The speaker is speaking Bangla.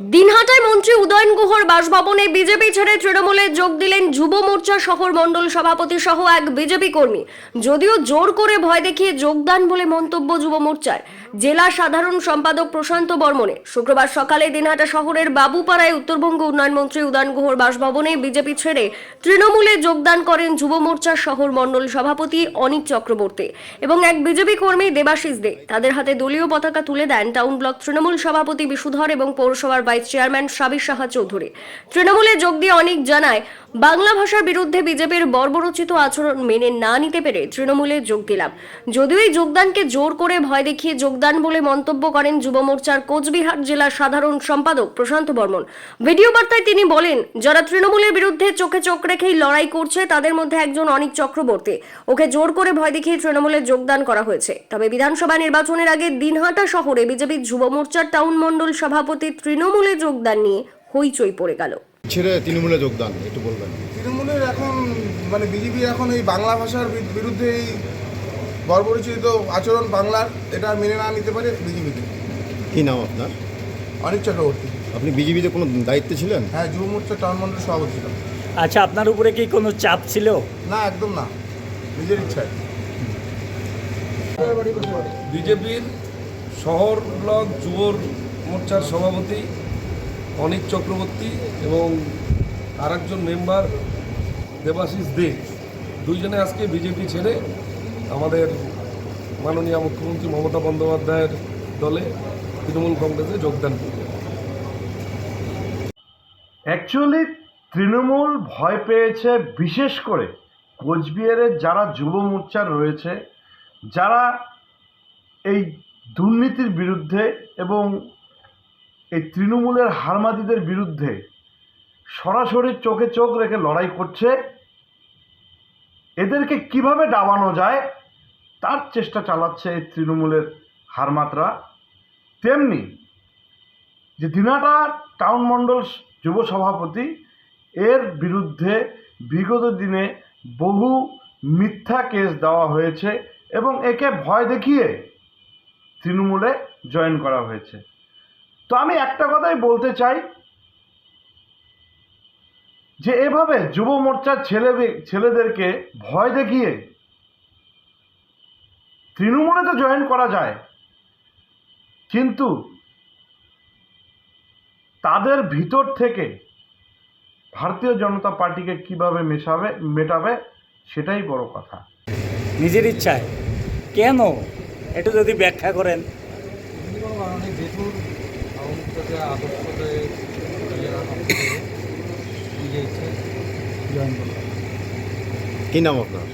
দিনহাটায় মন্ত্রী উদয়ন গুহর বাসভবনে বিজেপি ছেড়ে তৃণমূলে যোগ দিলেন যুব মোর্চা শহর মণ্ডল সভাপতি সহ এক বিজেপি কর্মী। যদিও জোর করে ভয় দেখিয়ে যোগদান বলে মন্তব্য যুব মোর্চার। জেলা সাধারণ সম্পাদক প্রশান্ত বর্মনে। শুক্রবার সকালে দিনহাটা শহরের বাবুপাড়ায় উত্তরবঙ্গ উন্নয়ন মন্ত্রী উদয়ন গুহর বাসভবনে বিজেপি ছেড়ে তৃণমূলে যোগদান করেন যুব মোর্চার শহর মণ্ডল সভাপতি অনিক চক্রবর্তী এবং এক বিজেপি কর্মী দেবাশিস দে। তাদের হাতে দলীয় পতাকা তুলে দেন টাউন ব্লক তৃণমূল সভাপতি বিশুধর এবং পৌরসভার ভাইস চেয়ারম্যান সাবির সাহা চৌধুরী। তৃণমূলে যোগ দিয়ে অনেক জানায়, বাংলা ভাষার বিরুদ্ধে বিজেপির বর্বরচিত আচরণ মেনে না নিতে পেরে তৃণমূলে যোগ দিলাম। যদিও এই যোগদানকে জোর করে ভয় দেখিয়ে যোগদান বলে মন্তব্য করেন যুব মোর্চার কোচবিহার জেলার সাধারণ সম্পাদক প্রশান্ত বর্মন। ভিডিও বার্তায় তিনি বলেন যারা তৃণমূলের বিরুদ্ধে চোখে চোখ রেখেই লড়াই করছে তাদের মধ্যে একজন অনিক চক্রবর্তী। ওকে জোর করে ভয় দেখিয়ে তৃণমূলে যোগদান করা হয়েছে। তবে বিধানসভা নির্বাচনের আগে দিনহাটা শহরে বিজেপির যুব মোর্চার টাউন মণ্ডল সভাপতি তৃণমূলে যোগদান নিয়ে হইচই পড়ে গেল। ছেড়ে তৃণমূলে যোগদান একটু বলবেন। তৃণমূলের এখন মানে বিজেপি এখন এই বাংলা ভাষার বিরুদ্ধে এই বর্বরিচিত আচরণ বাংলার এটা মেনে না নিতে পারে বিজেপিতে। কি নাম আপনার? অনিক চক্রবর্তী। আপনি বিজেপিতে কোনো দায়িত্বে ছিলেন? হ্যাঁ যুব মোর্চা টাউন মন্ডল সভাপতি ছিলাম। আচ্ছা আপনার উপরে কি কোনো চাপ ছিল? না একদম না। নিজের ইচ্ছায়। বিজেপির শহর ব্লক যুব মোর্চার সভাপতি অনিক চক্রবর্তী এবং আরেকজন মেম্বার দেবাশিস দে দুইজনে আজকে বিজেপি ছেড়ে আমাদের মাননীয় মুখ্যমন্ত্রী মমতা বন্দ্যোপাধ্যায়ের দলে তৃণমূল কংগ্রেসে যোগদান করবে। অ্যাকচুয়ালি তৃণমূল ভয় পেয়েছে বিশেষ করে কোচবিহারের যারা যুব মোর্চার রয়েছে, যারা এই দুর্নীতির বিরুদ্ধে এবং এই তৃণমূলের হারমাদিদের বিরুদ্ধে সরাসরি চোখে চোখ রেখে লড়াই করছে, এদেরকে কীভাবে ডাবানো যায় তার চেষ্টা চালাচ্ছে এই তৃণমূলের হারমাতরা। তেমনি যে দিনাটা টাউন মণ্ডল যুব সভাপতি, এর বিরুদ্ধে বিগত দিনে বহু মিথ্যা কেস দেওয়া হয়েছে এবং একে ভয় দেখিয়ে তৃণমূলে জয়েন করা হয়েছে। তো আমি একটা কথাই বলতে চাই, যে এভাবে যুব মোর্চার ছেলে ছেলেদেরকে ভয় দেখিয়ে তৃণমূলে তো জয়েন করা যায়। কিন্তু তাদের ভিতর থেকে ভারতীয় জনতা পার্টিকে কীভাবে মেশাবে মেটাবে সেটাই বড় কথা। নিজের ইচ্ছায়। কেন? একটু যদি ব্যাখ্যা করেন। কি নাম আপনার?